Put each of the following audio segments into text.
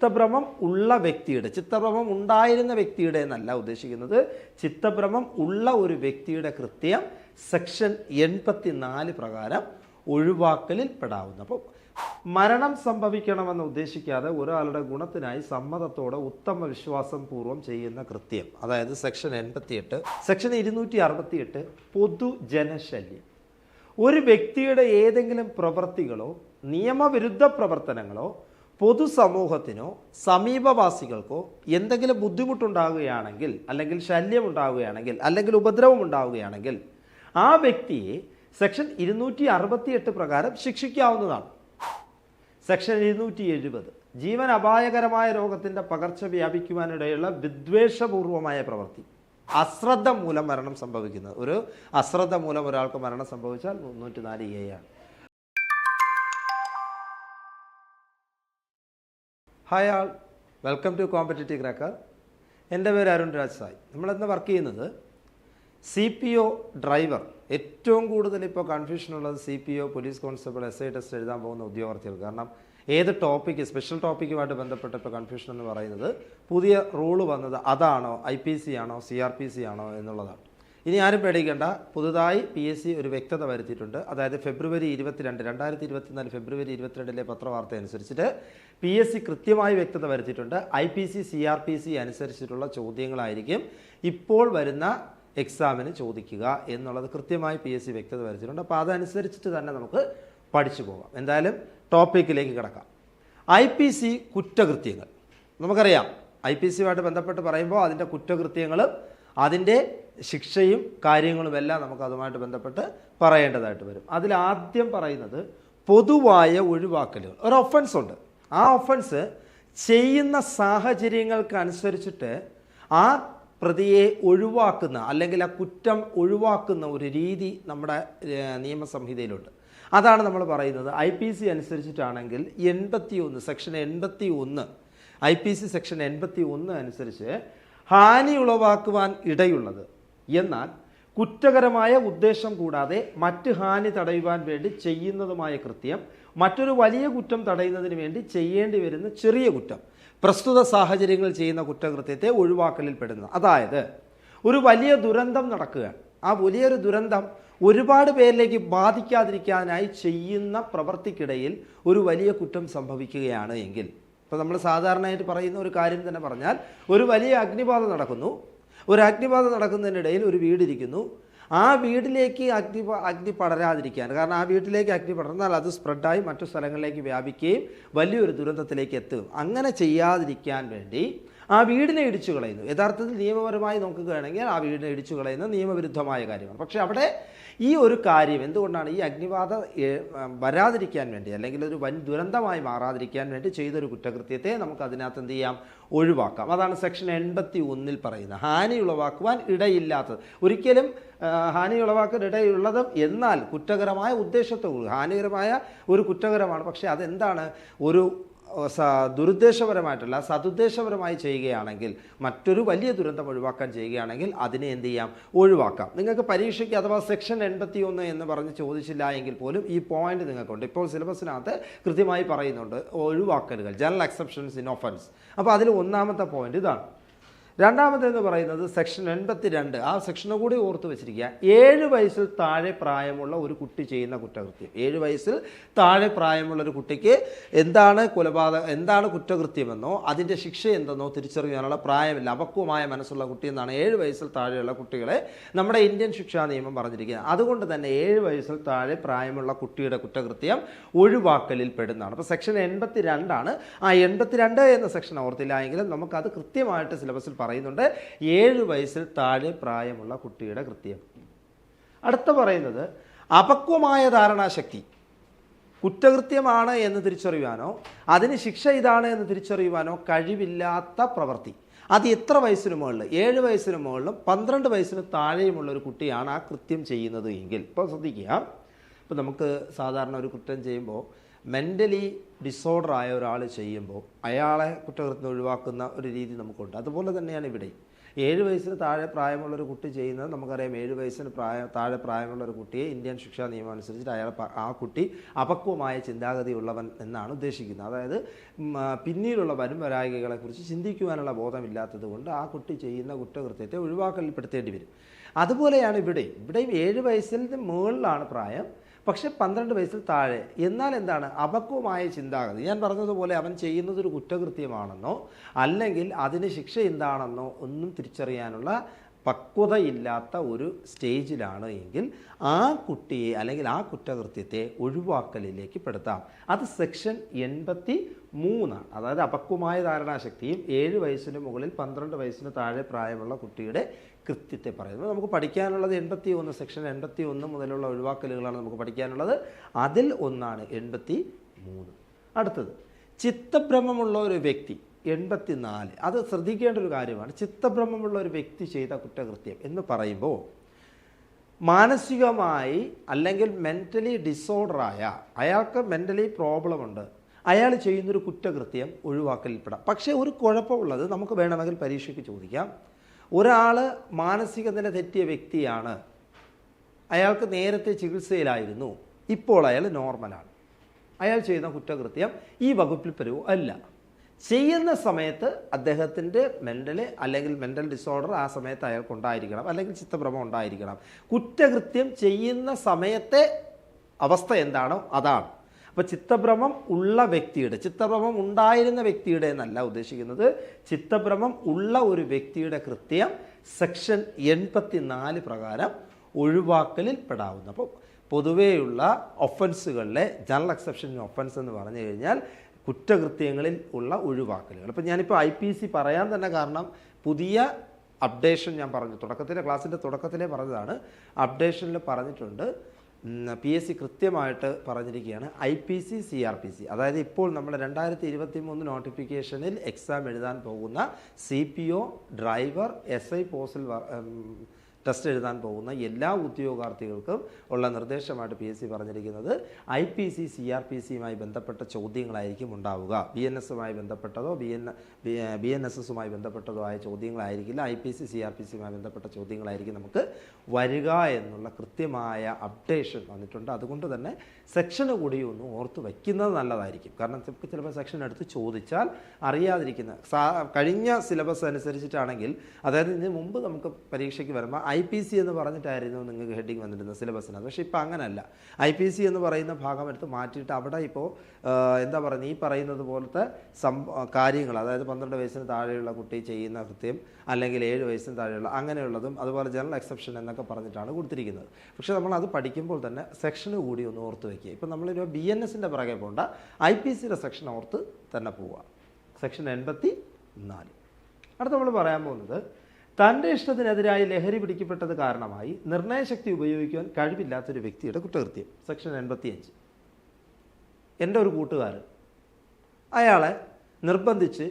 ചിത്തഭ്രമം ഉള്ള വ്യക്തിയുടെ ചിത്തഭ്രമം ഉണ്ടായിരുന്ന വ്യക്തിയുടെ എന്നല്ല ഉദ്ദേശിക്കുന്നത്. ചിത്തഭ്രമം ഉള്ള ഒരു വ്യക്തിയുടെ കൃത്യം സെക്ഷൻ എൺപത്തിനാല് പ്രകാരം ഒഴിവാക്കലിൽ പെടാവുന്ന. അപ്പോൾ മരണം സംഭവിക്കണമെന്ന് ഉദ്ദേശിക്കാതെ ഒരാളുടെ ഗുണത്തിനായി സമ്മതത്തോടെ ഉത്തമ വിശ്വാസം പൂർവം ചെയ്യുന്ന കൃത്യം. അതായത് സെക്ഷൻ എൺപത്തിയെട്ട് സെക്ഷൻ ഇരുന്നൂറ്റി അറുപത്തിയെട്ട് പൊതുജനശല്യം ഒരു വ്യക്തിയുടെ ഏതെങ്കിലും പ്രവൃത്തികളോ നിയമവിരുദ്ധ പ്രവർത്തനങ്ങളോ പൊതുസമൂഹത്തിനോ സമീപവാസികൾക്കോ എന്തെങ്കിലും ബുദ്ധിമുട്ടുണ്ടാകുകയാണെങ്കിൽ അല്ലെങ്കിൽ ശല്യം ഉണ്ടാവുകയാണെങ്കിൽ അല്ലെങ്കിൽ ഉപദ്രവം ഉണ്ടാവുകയാണെങ്കിൽ ആ വ്യക്തിയെ സെക്ഷൻ ഇരുന്നൂറ്റി അറുപത്തിയെട്ട് പ്രകാരം ശിക്ഷിക്കാവുന്നതാണ്. സെക്ഷൻ ഇരുന്നൂറ്റി എഴുപത് ജീവൻ അപായകരമായ രോഗത്തിന്റെ പകർച്ച വ്യാപിക്കുവാനിടയുള്ള വിദ്വേഷപൂർവമായ പ്രവൃത്തി. അശ്രദ്ധ മൂലം മരണം സംഭവിക്കുന്നത്. ഒരു അശ്രദ്ധ മൂലം ഒരാൾക്ക് മരണം സംഭവിച്ചാൽ മുന്നൂറ്റി നാല് എ ആണ്. Hi all welcome to competitive cracker എന്റെ പേര് അരുൺ രാജ് സായ് നമ്മളിന്ന് വർക്ക് ചെയ്യുന്നത് സി പി ഒ ഡ്രൈവർ ഏറ്റവും കൂടുതൽ ഇപ്പോൾ കൺഫ്യൂഷനുള്ളത് C P O police constable S I test എഴുതാൻ പോകുന്ന ഉദ്യോഗാർത്ഥികൾ. കാരണം ഏത് ടോപ്പിക്ക് സ്പെഷ്യൽ ടോപ്പിക്കുമായിട്ട് ബന്ധപ്പെട്ട ഇപ്പോൾ കൺഫ്യൂഷൻ എന്ന് പറയുന്നത് പുതിയ റൂൾ വന്നത് അതാണോ ഐ പി സി ആണോ സി ആർ പി സി ആണോ എന്നുള്ളതാണ്. ഇനി ആരും പേടിക്കേണ്ട. പുതുതായി പി എസ് സി ഒരു വ്യക്തത വരുത്തിയിട്ടുണ്ട്. അതായത് ഫെബ്രുവരി ഇരുപത്തിരണ്ട് രണ്ടായിരത്തി ഇരുപത്തിനാല് ഫെബ്രുവരി ഇരുപത്തിരണ്ടിലെ പത്രവാർത്ത അനുസരിച്ചിട്ട് പി എസ് സി കൃത്യമായി വ്യക്തത വരുത്തിയിട്ടുണ്ട്. I P C C R P C അനുസരിച്ചിട്ടുള്ള ചോദ്യങ്ങളായിരിക്കും ഇപ്പോൾ വരുന്ന എക്സാമിന് ചോദിക്കുക എന്നുള്ളത് കൃത്യമായി പി എസ് സി വ്യക്തത വരുത്തിയിട്ടുണ്ട്. അപ്പോൾ അതനുസരിച്ചിട്ട് തന്നെ നമുക്ക് പഠിച്ചു പോകാം. എന്തായാലും ടോപ്പിക്കിലേക്ക് കിടക്കാം. ഐ പി സി കുറ്റകൃത്യങ്ങൾ. നമുക്കറിയാം. ഐ പി സിയുമായിട്ട് ബന്ധപ്പെട്ട് പറയുമ്പോൾ അതിന്റെ കുറ്റകൃത്യങ്ങളും അതിന്റെ ശിക്ഷയും കാര്യങ്ങളും എല്ലാം നമുക്ക് അതുമായിട്ട് ബന്ധപ്പെട്ട് പറയേണ്ടതായിട്ട് വരും. അതിൽ ആദ്യം പറയുന്നത് പൊതുവായ ഒഴിവാക്കലുകൾ. ഒരു ഒഫൻസ് ഉണ്ട്. ആ ഒഫൻസ് ചെയ്യുന്ന സാഹചര്യങ്ങൾക്ക് അനുസരിച്ചിട്ട് ആ പ്രതിയെ ഒഴിവാക്കുന്ന അല്ലെങ്കിൽ ആ കുറ്റം ഒഴിവാക്കുന്ന ഒരു രീതി നമ്മുടെ നിയമസംഹിതയിലുണ്ട്. അതാണ് നമ്മൾ പറയുന്നത്. ഐ പി സി അനുസരിച്ചിട്ടാണെങ്കിൽ എൺപത്തി ഒന്ന് സെക്ഷൻ എൺപത്തി ഒന്ന് ഐ പി സി സെക്ഷൻ എൺപത്തി ഒന്ന് അനുസരിച്ച് ഹാനി ഉളവാക്കുവാൻ ഇടയുള്ളത്. എന്നാൽ കുറ്റകരമായ ഉദ്ദേശം കൂടാതെ മറ്റ് ഹാനി തടയുവാൻ വേണ്ടി ചെയ്യുന്നതുമായ കൃത്യം മറ്റൊരു വലിയ കുറ്റം തടയുന്നതിന് വേണ്ടി ചെയ്യേണ്ടി വരുന്ന ചെറിയ കുറ്റം പ്രസ്തുത സാഹചര്യങ്ങൾ ചെയ്യുന്ന കുറ്റകൃത്യത്തെ ഒഴിവാക്കലിൽ പെടുന്നത്. അതായത് ഒരു വലിയ ദുരന്തം നടക്കുക ആ വലിയൊരു ദുരന്തം ഒരുപാട് പേരിലേക്ക് ബാധിക്കാതിരിക്കാനായി ചെയ്യുന്ന പ്രവൃത്തിക്കിടയിൽ ഒരു വലിയ കുറ്റം സംഭവിക്കുകയാണ് എങ്കിൽ ഇപ്പോൾ നമ്മൾ സാധാരണയായിട്ട് പറയുന്ന ഒരു കാര്യം തന്നെ പറഞ്ഞാൽ ഒരു വലിയ അഗ്നിബാധ നടക്കുന്നു. ഒരു അഗ്നിബാധ നടക്കുന്നതിനിടയിൽ ഒരു വീടിരിക്കുന്നു. ആ വീട്ടിലേക്ക് അഗ്നി അഗ്നി പടരാതിരിക്കാൻ. കാരണം ആ വീട്ടിലേക്ക് അഗ്നി പടർന്നാൽ അത് സ്പ്രെഡായി മറ്റു സ്ഥലങ്ങളിലേക്ക് വ്യാപിക്കുകയും വലിയൊരു ദുരന്തത്തിലേക്ക് എത്തും. അങ്ങനെ ചെയ്യാതിരിക്കാൻ വേണ്ടി ആ വീടിനെ ഇടിച്ചു കളയുന്നു. യഥാർത്ഥത്തിൽ നിയമപരമായി നോക്കുകയാണെങ്കിൽ ആ വീടിനെ ഇടിച്ചു കളയുന്ന നിയമവിരുദ്ധമായ കാര്യമാണ്. പക്ഷേ അവിടെ ഈ ഒരു കാര്യം എന്തുകൊണ്ടാണ് ഈ അഗ്നിബാധ വരാതിരിക്കാൻ വേണ്ടി അല്ലെങ്കിൽ ഒരു വൻ ദുരന്തമായി മാറാതിരിക്കാൻ വേണ്ടി ചെയ്തൊരു കുറ്റകൃത്യത്തെ നമുക്ക് അതിനകത്ത് എന്ത് ചെയ്യാം? ഒഴിവാക്കാം. അതാണ് സെക്ഷൻ എൺപത്തി ഒന്നിൽ പറയുന്നത്. ഹാനി ഉളവാക്കുവാൻ ഇടയില്ലാത്തത്. ഒരിക്കലും ഹാനി ഇടയുള്ളതും എന്നാൽ കുറ്റകരമായ ഉദ്ദേശത്തോട് ഹാനികരമായ ഒരു കുറ്റകരമാണ്. പക്ഷേ അതെന്താണ്? ഒരു ദുരുദ്ദേശപരമായിട്ടല്ല സതുദ്ദേശപരമായി ചെയ്യുകയാണെങ്കിൽ മറ്റൊരു വലിയ ദുരന്തം ഒഴിവാക്കാൻ ചെയ്യുകയാണെങ്കിൽ അതിനെ എന്ത് ചെയ്യാം? ഒഴിവാക്കാം. നിങ്ങൾക്ക് പരീക്ഷയ്ക്ക് അഥവാ സെക്ഷൻ എൺപത്തി ഒന്ന് എന്ന് പറഞ്ഞ് ചോദിച്ചില്ല എങ്കിൽ പോലും ഈ പോയിന്റ് നിങ്ങൾക്കുണ്ട്. ഇപ്പോൾ സിലബസിനകത്ത് കൃത്യമായി പറയുന്നുണ്ട് ഒഴിവാക്കലുകൾ ജനറൽ എക്സെപ്ഷൻസ് ഇൻ ഒഫൻസ്. അപ്പോൾ അതിൽ ഒന്നാമത്തെ പോയിന്റ് ഇതാണ്. രണ്ടാമത്തേന്ന് പറയുന്നത് സെക്ഷൻ എൺപത്തി രണ്ട് ആ സെക്ഷനെ കൂടി ഓർത്ത് വെച്ചിരിക്കുക. ഏഴ് വയസ്സിൽ താഴെ പ്രായമുള്ള ഒരു കുട്ടി ചെയ്യുന്ന കുറ്റകൃത്യം. ഏഴ് വയസ്സിൽ താഴെ പ്രായമുള്ള ഒരു കുട്ടിക്ക് എന്താണ് കൊലപാതക എന്താണ് കുറ്റകൃത്യമെന്നോ അതിന്റെ ശിക്ഷ എന്തെന്നോ തിരിച്ചറിയാനുള്ള പ്രായമില്ല. അപക്വമായ മനസ്സുള്ള കുട്ടി എന്നാണ് ഏഴ് വയസ്സിൽ താഴെയുള്ള കുട്ടികളെ നമ്മുടെ ഇന്ത്യൻ ശിക്ഷാ നിയമം പറഞ്ഞിരിക്കുന്നത്. അതുകൊണ്ട് തന്നെ ഏഴ് വയസ്സിൽ താഴെ പ്രായമുള്ള കുട്ടിയുടെ കുറ്റകൃത്യം ഒഴിവാക്കലിൽ പെടുന്നതാണ്. അപ്പോൾ സെക്ഷൻ എൺപത്തി രണ്ടാണ് ആ എൺപത്തിരണ്ട് എന്ന സെക്ഷൻ ഓർത്തില്ല എങ്കിലും നമുക്കത് കൃത്യമായിട്ട് സിലബസിൽ പറയുന്നുണ്ട് ഏഴ് വയസ്സിൽ താഴെ പ്രായമുള്ള കുട്ടിയുടെ കൃത്യം. അടുത്ത പറയുന്നത് അപക്വമായ ധാരണാശക്തി. കുറ്റകൃത്യമാണ് എന്ന് തിരിച്ചറിയുവാനോ അതിന് ശിക്ഷ ഇതാണ് എന്ന് തിരിച്ചറിയുവാനോ കഴിവില്ലാത്ത പ്രവൃത്തി. അത് എത്ര വയസ്സിന് മുകളിൽ? ഏഴ് വയസ്സിന് മുകളിലും പന്ത്രണ്ട് വയസ്സിന് താഴെയുമുള്ള ഒരു കുട്ടിയാണ് ആ കൃത്യം ചെയ്യുന്നത് എങ്കിൽ. ഇപ്പോൾ ശ്രദ്ധിക്കുക. ഇപ്പോൾ നമുക്ക് സാധാരണ ഒരു കുറ്റം ചെയ്യുമ്പോൾ മെന്റലി ഡിസോർഡർ ആയ ഒരാൾ ചെയ്യുമ്പോൾ അയാളെ കുറ്റകൃത്യം ഒഴിവാക്കുന്ന ഒരു രീതി നമുക്കുണ്ട്. അതുപോലെ തന്നെയാണ് ഇവിടെ. ഏഴ് വയസ്സിന് താഴെ പ്രായമുള്ള ഒരു കുട്ടി ചെയ്യുന്നത് നമുക്കറിയാം. ഏഴ് വയസ്സിന് പ്രായം താഴെ പ്രായമുള്ള ഒരു കുട്ടിയെ ഇന്ത്യൻ ശിക്ഷാ നിയമം അനുസരിച്ചിട്ട് അയാൾ ആ കുട്ടി അപക്വമായ ചിന്താഗതിയുള്ളവൻ എന്നാണ് ഉദ്ദേശിക്കുന്നത്. അതായത് പിന്നീടുള്ള വരും വരായികളെക്കുറിച്ച് ചിന്തിക്കുവാനുള്ള ബോധമില്ലാത്തത് കൊണ്ട് ആ കുട്ടി ചെയ്യുന്ന കുറ്റകൃത്യത്തെ ഒഴിവാക്കൽപ്പെടുത്തേണ്ടി വരും. അതുപോലെയാണ് ഇവിടെ. ഇവിടെയും ഏഴ് വയസ്സിന് മുകളിലാണ് പ്രായം. പക്ഷെ പന്ത്രണ്ട് വയസ്സിൽ താഴെ. എന്നാൽ എന്താണ്? അപക്വമായ ചിന്താഗതി. ഞാൻ പറഞ്ഞതുപോലെ അവൻ ചെയ്യുന്നതൊരു കുറ്റകൃത്യമാണെന്നോ അല്ലെങ്കിൽ അതിന് ശിക്ഷ എന്താണെന്നോ ഒന്നും തിരിച്ചറിയാനുള്ള പക്വതയില്ലാത്ത ഒരു സ്റ്റേജിലാണ് എങ്കിൽ ആ കുട്ടിയെ അല്ലെങ്കിൽ ആ കുറ്റകൃത്യത്തെ ഒഴിവാക്കലിലേക്ക് പെടുത്താം. അത് സെക്ഷൻ എൺപത്തി മൂന്നാണ് അതായത് അപക്വമായ ധാരണാശക്തിയും ഏഴ് വയസ്സിന് മുകളിൽ പന്ത്രണ്ട് വയസ്സിന് താഴെ പ്രായമുള്ള കുട്ടിയുടെ കൃത്യത്തെ പറയുന്നത്. നമുക്ക് പഠിക്കാനുള്ളത് എൺപത്തി ഒന്ന് സെക്ഷൻ എൺപത്തി ഒന്ന് മുതലുള്ള ഒഴിവാക്കലുകളാണ് നമുക്ക് പഠിക്കാനുള്ളത്. അതിൽ ഒന്നാണ് എൺപത്തി മൂന്ന് അടുത്തത് ചിത്തഭ്രമമുള്ള ഒരു വ്യക്തി എൺപത്തി നാല് അത് ശ്രദ്ധിക്കേണ്ട ഒരു കാര്യമാണ്. ചിത്തഭ്രമമുള്ള ഒരു വ്യക്തി ചെയ്ത കുറ്റകൃത്യം എന്ന് പറയുമ്പോൾ മാനസികമായി അല്ലെങ്കിൽ മെന്റലി ഡിസോർഡറായ അയാൾക്ക് മെന്റലി പ്രോബ്ലം ഉണ്ട്. അയാൾ ചെയ്യുന്നൊരു കുറ്റകൃത്യം ഒഴിവാക്കലിൽപ്പെടാം. പക്ഷേ ഒരു കുഴപ്പമുള്ളത് നമുക്ക് വേണമെങ്കിൽ പരീക്ഷയ്ക്ക് ചോദിക്കാം. ഒരാൾ മാനസിക നില തെറ്റിയ വ്യക്തിയാണ്. അയാൾക്ക് നേരത്തെ ചികിത്സയിലായിരുന്നു. ഇപ്പോൾ അയാൾ നോർമലാണ്. അയാൾ ചെയ്യുന്ന കുറ്റകൃത്യം ഈ വകുപ്പിൽ പെരുവോ? അല്ല. ചെയ്യുന്ന സമയത്ത് അദ്ദേഹത്തിന്റെ മെന്റൽ അല്ലെങ്കിൽ മെന്റൽ ഡിസോർഡർ ആ സമയത്ത് അയാൾക്ക് ഉണ്ടായിരിക്കണം. അല്ലെങ്കിൽ ചിത്തഭ്രമം ഉണ്ടായിരിക്കണം. കുറ്റകൃത്യം ചെയ്യുന്ന സമയത്തെ അവസ്ഥ എന്താണോ അതാണ്. അപ്പോൾ ചിത്തഭ്രമം ഉള്ള വ്യക്തിയുടെ ചിത്തഭ്രമം ഉണ്ടായിരുന്ന വ്യക്തിയുടെ എന്നല്ല ഉദ്ദേശിക്കുന്നത്. ചിത്തഭ്രമം ഉള്ള ഒരു വ്യക്തിയുടെ കൃത്യം സെക്ഷൻ എൺപത്തി നാല് പ്രകാരം ഒഴിവാക്കലിൽ പെടാവുന്നു. അപ്പോൾ പൊതുവെയുള്ള ഒഫൻസുകളിലെ ജനറൽ എക്സെപ്ഷൻ ഒഫൻസ് എന്ന് പറഞ്ഞു കഴിഞ്ഞാൽ കുറ്റകൃത്യങ്ങളിൽ ഉള്ള ഒഴിവാക്കലുകൾ. അപ്പോൾ ഞാനിപ്പോൾ ഐ പി സി പറയാൻ തന്നെ കാരണം പുതിയ അപ്ഡേഷൻ ഞാൻ പറഞ്ഞു തുടക്കത്തിലെ ക്ലാസ്സിന്റെ തുടക്കത്തിലേ പറഞ്ഞതാണ്. അപ്ഡേഷനിൽ പറഞ്ഞിട്ടുണ്ട് പി എസ് സി കൃത്യമായിട്ട് പറഞ്ഞിരിക്കുകയാണ്. I P C C R P C അതായത് ഇപ്പോൾ നമ്മൾ രണ്ടായിരത്തി ഇരുപത്തി മൂന്ന് നോട്ടിഫിക്കേഷനിൽ എക്സാം എഴുതാൻ പോകുന്ന C P O driver S I പോസ്റ്റിൽ ടെസ്റ്റ് എഴുതാൻ പോകുന്ന എല്ലാ ഉദ്യോഗാർത്ഥികൾക്കും ഉള്ള നിർദ്ദേശമായിട്ട് പി എസ് സി പറഞ്ഞിരിക്കുന്നത്. I P C C R P സിയുമായി ബന്ധപ്പെട്ട ചോദ്യങ്ങളായിരിക്കും ഉണ്ടാവുക. ബി എൻ എസുമായി ബന്ധപ്പെട്ടതോ B N B N S എസുമായി ബന്ധപ്പെട്ടതോ ആയ ചോദ്യങ്ങളായിരിക്കില്ല. I P C C R P സിയുമായി ബന്ധപ്പെട്ട ചോദ്യങ്ങളായിരിക്കും നമുക്ക് വരിക എന്നുള്ള കൃത്യമായ അപ്ഡേഷൻ വന്നിട്ടുണ്ട്. അതുകൊണ്ട് തന്നെ സെക്ഷന് കൂടി ഒന്ന് ഓർത്ത് വയ്ക്കുന്നത് നല്ലതായിരിക്കും. കാരണം നമുക്ക് ചിലപ്പോൾ സെക്ഷൻ എടുത്ത് ചോദിച്ചാൽ അറിയാതിരിക്കുന്ന കഴിഞ്ഞ സിലബസ് അനുസരിച്ചിട്ടാണെങ്കിൽ അതായത് ഇതിന് മുമ്പ് നമുക്ക് പരീക്ഷയ്ക്ക് വരുമ്പോൾ പി സി എന്ന് പറഞ്ഞിട്ടായിരുന്നു നിങ്ങൾക്ക് ഹെഡിങ് വന്നിരുന്നത് സിലബസിന് പക്ഷേ ഇപ്പോൾ അങ്ങനെയല്ല ഐ പി സി എന്ന് പറയുന്ന ഭാഗം എടുത്ത് മാറ്റിയിട്ട് അവിടെ ഇപ്പോൾ എന്താ പറയുക ഈ പറയുന്നത് പോലത്തെ സം കാര്യങ്ങൾ അതായത് പന്ത്രണ്ട് വയസ്സിന് താഴെയുള്ള കുട്ടി ചെയ്യുന്ന കൃത്യം അല്ലെങ്കിൽ ഏഴ് വയസ്സിന് താഴെയുള്ള അങ്ങനെയുള്ളതും അതുപോലെ ജനറൽ എക്സെപ്ഷൻ എന്നൊക്കെ പറഞ്ഞിട്ടാണ് കൊടുത്തിരിക്കുന്നത്. പക്ഷേ നമ്മൾ അത് പഠിക്കുമ്പോൾ തന്നെ സെക്ഷന് കൂടി ഒന്ന് ഓർത്ത് വയ്ക്കുക ഇപ്പം നമ്മളൊരു ബി എൻ എസിന്റെ പുറകെ പോകേണ്ട ഐ പി സിയുടെ സെക്ഷൻ ഓർത്ത് തന്നെ പോവുക. സെക്ഷൻ എൺപത്തി നാല് അടുത്ത നമ്മൾ പറയാൻ പോകുന്നത് തന്റെ ഇഷ്ടത്തിനെതിരായി ലഹരി പിടിക്കപ്പെട്ടത് കാരണമായി നിർണയശക്തി ഉപയോഗിക്കുവാൻ കഴിവില്ലാത്തൊരു വ്യക്തിയുടെ കുറ്റകൃത്യം. സെക്ഷൻ എൺപത്തിയഞ്ച്. എന്റെ ഒരു കൂട്ടുകാരൻ. അയാളെ നിർബന്ധിച്ച്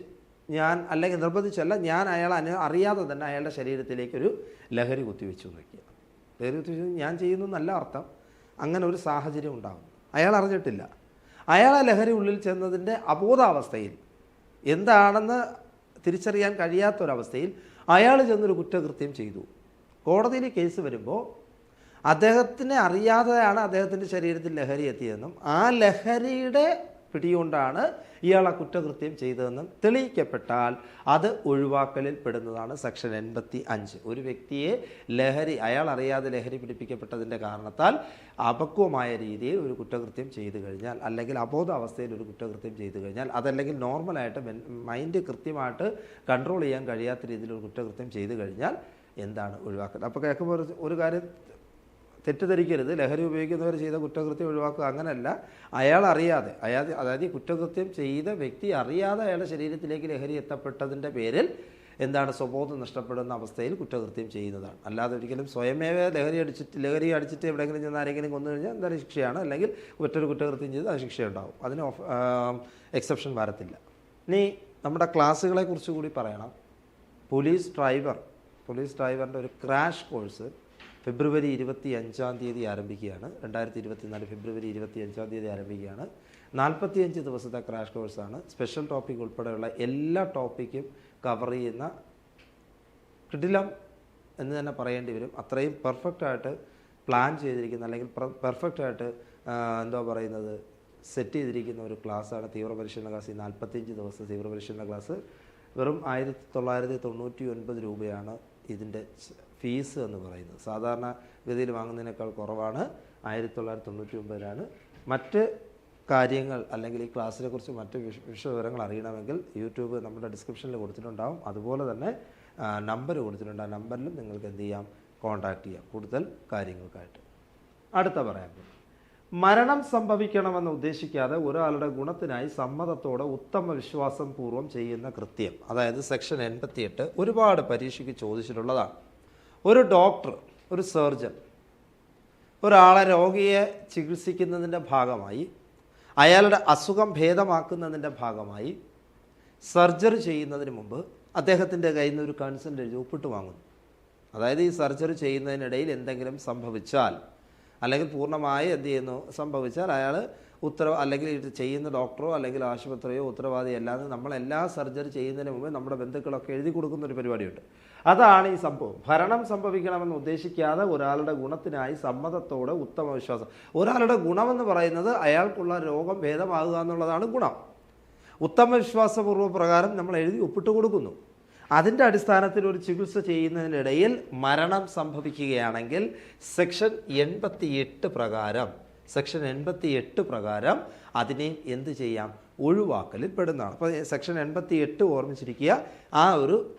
ഞാൻ അല്ലെങ്കിൽ നിർബന്ധിച്ചല്ല ഞാൻ അയാളെ അനു അറിയാതെ തന്നെ അയാളുടെ ശരീരത്തിലേക്കൊരു ലഹരി കുത്തിവെച്ചു നോക്കിയ ലഹരി കുത്തിവെച്ചു ഞാൻ ചെയ്യുന്നു നല്ല അർത്ഥം. അങ്ങനെ ഒരു സാഹചര്യം ഉണ്ടാകുന്നു അയാൾ അറിഞ്ഞിട്ടില്ല. അയാളെ ലഹരി ഉള്ളിൽ ചെന്നതിന്റെ അബോധാവസ്ഥയിൽ എന്താണെന്ന് തിരിച്ചറിയാൻ കഴിയാത്തൊരവസ്ഥയിൽ അയാൾ ചെന്നൊരു കുറ്റകൃത്യം ചെയ്തു. കോടതിയിൽ കേസ് വരുമ്പോൾ അദ്ദേഹത്തിനെ അറിയാതെയാണ് അദ്ദേഹത്തിന്റെ ശരീരത്തിൽ ലഹരി എത്തിയതെന്നും ആ ലഹരിയുടെ പിടികൊണ്ടാണ് ഇയാൾ കുറ്റകൃത്യം ചെയ്തതെന്നും തെളിയിക്കപ്പെട്ടാൽ അത് ഒഴിവാക്കലിൽ പെടുന്നതാണ് സെക്ഷൻ എൺപത്തി അഞ്ച് ഒരു വ്യക്തിയെ ലഹരി അയാൾ അറിയാതെ ലഹരി പിടിപ്പിക്കപ്പെട്ടതിന്റെ കാരണത്താൽ അപക്വമായ രീതിയിൽ ഒരു കുറ്റകൃത്യം ചെയ്തു കഴിഞ്ഞാൽ അല്ലെങ്കിൽ അബോധാവസ്ഥയിൽ ഒരു കുറ്റകൃത്യം ചെയ്തു കഴിഞ്ഞാൽ അതല്ലെങ്കിൽ നോർമലായിട്ട് മൈൻഡ് കൃത്യമായിട്ട് കൺട്രോൾ ചെയ്യാൻ കഴിയാത്ത രീതിയിൽ ഒരു കുറ്റകൃത്യം ചെയ്തു കഴിഞ്ഞാൽ എന്താണ് ഒഴിവാക്കുന്നത് അപ്പോൾ കേൾക്കുമ്പോൾ ഒരു കാര്യം തെറ്റിദ്ധരിക്കരുത്. ലഹരി ഉപയോഗിക്കുന്നവർ ചെയ്ത കുറ്റകൃത്യം ഒഴിവാക്കുക അങ്ങനല്ല. അയാൾ അറിയാതെ അയാൾ അതായത് കുറ്റകൃത്യം ചെയ്ത വ്യക്തി അറിയാതെ അയാളുടെ ശരീരത്തിലേക്ക് ലഹരി എത്തപ്പെട്ടതിന്റെ പേരിൽ എന്താണ് സ്വബോധം നഷ്ടപ്പെടുന്ന അവസ്ഥയിൽ കുറ്റകൃത്യം ചെയ്യുന്നതാണ്. അല്ലാതെ ഒരിക്കലും സ്വയമേവ ലഹരി അടിച്ചിട്ട് ലഹരി അടിച്ചിട്ട് എവിടെയെങ്കിലും ചെന്ന് ആരെങ്കിലും കൊന്നു കഴിഞ്ഞാൽ എന്തായാലും ശിക്ഷയാണ്? അല്ലെങ്കിൽ മറ്റൊരു കുറ്റകൃത്യം ചെയ്ത് അത് ശിക്ഷയുണ്ടാവും. അതിന് എക്സെപ്ഷൻ വരത്തില്ല. ഇനി നമ്മുടെ ക്ലാസ്സുകളെ കുറിച്ച് കൂടി പറയണം. പോലീസ് ഡ്രൈവർ പോലീസ് ഡ്രൈവറിന്റെ ഒരു ക്രാഷ് കോഴ്സ് ഫെബ്രുവരി ഇരുപത്തി അഞ്ചാം തീയതി ആരംഭിക്കുകയാണ്. രണ്ടായിരത്തി ഇരുപത്തിനാല് ഫെബ്രുവരി ഇരുപത്തി അഞ്ചാം തീയതി ആരംഭിക്കുകയാണ്. നാൽപ്പത്തിയഞ്ച് ദിവസത്തെ ക്രാഷ് കോഴ്സാണ് സ്പെഷ്യൽ ടോപ്പിക് ഉൾപ്പെടെയുള്ള എല്ലാ ടോപ്പിക്കും കവർ ചെയ്യുന്ന കിടിലം എന്ന് തന്നെ പറയേണ്ടി വരും. അത്രയും പെർഫെക്റ്റ് ആയിട്ട് പ്ലാൻ ചെയ്തിരിക്കുന്ന അല്ലെങ്കിൽ പെർഫെക്റ്റ് ആയിട്ട് എന്തോ പറയുന്നത് സെറ്റ് ചെയ്തിരിക്കുന്ന ഒരു ക്ലാസ്സാണ് തീവ്രപരിശീലന ക്ലാസ് ഈ നാൽപ്പത്തിയഞ്ച് ദിവസത്തെ തീവ്രപരിശീലന ക്ലാസ് വെറും ആയിരത്തി തൊള്ളായിരത്തി തൊണ്ണൂറ്റി ഒൻപത് രൂപയാണ് ഇതിന്റെ ഫീസ് എന്ന് പറയുന്നത്. സാധാരണ ഗതിയിൽ വാങ്ങുന്നതിനേക്കാൾ കുറവാണ്. ആയിരത്തി തൊള്ളായിരത്തി തൊണ്ണൂറ്റി ഒമ്പതിലാണ് മറ്റ് കാര്യങ്ങൾ അല്ലെങ്കിൽ ഈ ക്ലാസ്സിനെ കുറിച്ച് മറ്റ് വിശദവിവരങ്ങൾ അറിയണമെങ്കിൽ യൂട്യൂബ് നമ്മുടെ ഡിസ്ക്രിപ്ഷനിൽ കൊടുത്തിട്ടുണ്ടാവും. അതുപോലെ തന്നെ നമ്പർ കൊടുത്തിട്ടുണ്ട്. ആ നമ്പറിലും നിങ്ങൾക്ക് എന്ത് ചെയ്യാം? കോൺടാക്റ്റ് ചെയ്യാം. കൂടുതൽ കാര്യങ്ങൾക്കായിട്ട്. അടുത്ത പറയാൻ മരണം സംഭവിക്കണമെന്ന് ഉദ്ദേശിക്കാതെ ഒരാളുടെ ഗുണത്തിനായി സമ്മതത്തോടെ ഉത്തമ വിശ്വാസം പൂർവം ചെയ്യുന്ന കൃത്യം. അതായത് സെക്ഷൻ എൺപത്തിയെട്ട് ഒരുപാട് പരീക്ഷയ്ക്ക് ചോദിച്ചിട്ടുള്ളതാണ്. ഒരു ഡോക്ടർ ഒരു സർജൻ ഒരാളെ രോഗിയെ ചികിത്സിക്കുന്നതിന്റെ ഭാഗമായി അയാളുടെ അസുഖം ഭേദമാക്കുന്നതിന്റെ ഭാഗമായി സർജറി ചെയ്യുന്നതിന് മുമ്പ് അദ്ദേഹത്തിന്റെ കയ്യിൽ നിന്ന് ഒരു കൺസെന്റ് ഒപ്പിട്ട് വാങ്ങുന്നു. അതായത് ഈ സർജറി ചെയ്യുന്നതിനിടയിൽ എന്തെങ്കിലും സംഭവിച്ചാൽ അല്ലെങ്കിൽ പൂർണമായി എന്ത് ചെയ്യുന്നു? സംഭവിച്ചാൽ അയാൾ ഉത്തരവ് അല്ലെങ്കിൽ ഇത് ചെയ്യുന്ന ഡോക്ടറോ അല്ലെങ്കിൽ ആശുപത്രിയോ ഉത്തരവാദിയല്ലാതെ നമ്മൾ സർജറി ചെയ്യുന്നതിന് മുമ്പ് നമ്മുടെ ബന്ധുക്കളൊക്കെ എഴുതി കൊടുക്കുന്ന ഒരു പരിപാടിയുണ്ട്. അതാണ് ഈ സംഭവം. ഭരണം സംഭവിക്കണമെന്ന് ഉദ്ദേശിക്കാതെ ഒരാളുടെ ഗുണത്തിനായി സമ്മതത്തോടെ ഉത്തമ വിശ്വാസം ഒരാളുടെ ഗുണമെന്ന് പറയുന്നത് അയാൾക്കുള്ള രോഗം ഭേദമാകുക എന്നുള്ളതാണ് ഗുണം. ഉത്തമ വിശ്വാസപൂർവ പ്രകാരം നമ്മൾ എഴുതി ഒപ്പിട്ട് കൊടുക്കുന്നു. അതിന്റെ അടിസ്ഥാനത്തിൽ ഒരു ചികിത്സ ചെയ്യുന്നതിനിടയിൽ മരണം സംഭവിക്കുകയാണെങ്കിൽ സെക്ഷൻ എൺപത്തി എട്ട് പ്രകാരം സെക്ഷൻ എൺപത്തി എട്ട് പ്രകാരം അതിനെ എന്ത് ചെയ്യാം? ഒഴിവാക്കലിൽ പെടുന്നതാണ്. അപ്പോൾ സെക്ഷൻ എൺപത്തി എട്ട് ഓർമ്മിച്ചിരിക്കുക. ആ ഒരു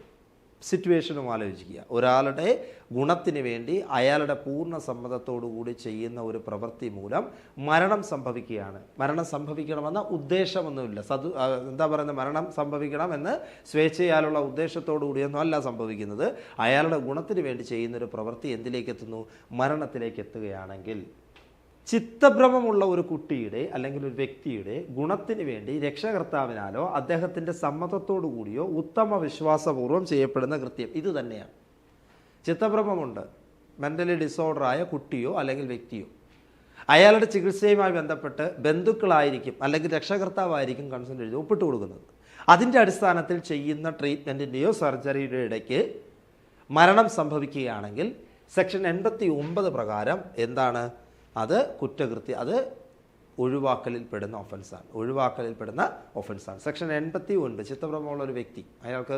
സിറ്റുവേഷനും ആലോചിക്കുക. ഒരാളുടെ ഗുണത്തിന് വേണ്ടി അയാളുടെ പൂർണ സമ്മതത്തോടു കൂടി ചെയ്യുന്ന ഒരു പ്രവൃത്തി മൂലം മരണം സംഭവിക്കുകയാണ്. മരണം സംഭവിക്കണമെന്ന ഉദ്ദേശമൊന്നുമില്ല. സതു എന്താ പറയുന്നത്? മരണം സംഭവിക്കണം എന്ന് സ്വേച്ഛയാലുള്ള ഉദ്ദേശത്തോടു കൂടിയൊന്നും അല്ല സംഭവിക്കുന്നത്. അയാളുടെ ഗുണത്തിന് വേണ്ടി ചെയ്യുന്നൊരു പ്രവൃത്തി എന്തിലേക്ക് എത്തുന്നു മരണത്തിലേക്ക് എത്തുകയാണെങ്കിൽ ചിത്തഭ്രമമുള്ള ഒരു കുട്ടിയുടെ അല്ലെങ്കിൽ ഒരു വ്യക്തിയുടെ ഗുണത്തിന് വേണ്ടി രക്ഷകർത്താവിനാലോ അദ്ദേഹത്തിന്റെ സമ്മതത്തോടു കൂടിയോ ഉത്തമ വിശ്വാസപൂർവം ചെയ്യപ്പെടുന്ന കൃത്യം. ഇത് തന്നെയാണ്. ചിത്തഭ്രമമുണ്ട്. മെന്റലി ഡിസോർഡറായ കുട്ടിയോ അല്ലെങ്കിൽ വ്യക്തിയോ. അയാളുടെ ചികിത്സയുമായി ബന്ധപ്പെട്ട് ബന്ധുക്കളായിരിക്കും അല്ലെങ്കിൽ രക്ഷകർത്താവായിരിക്കും കൺസൾട്ട് എഴുതി ഒപ്പിട്ട് കൊടുക്കുന്നത്. അതിന്റെ അടിസ്ഥാനത്തിൽ ചെയ്യുന്ന ട്രീറ്റ്മെന്റിന്റെയോ സർജറിയുടെ ഇടയ്ക്ക് മരണം സംഭവിക്കുകയാണെങ്കിൽ സെക്ഷൻ എൺപത്തി ഒമ്പത് പ്രകാരം എന്താണ്? അത് കുറ്റകൃത്യം അത് ഒഴിവാക്കലിൽ പെടുന്ന ഒഫൻസാണ് ഒഴിവാക്കലിൽ പെടുന്ന ഒഫൻസാണ് സെക്ഷൻ എൺപത്തി ഒൻപത് ചിത്തപ്രമുള്ള ഒരു വ്യക്തി അയാൾക്ക്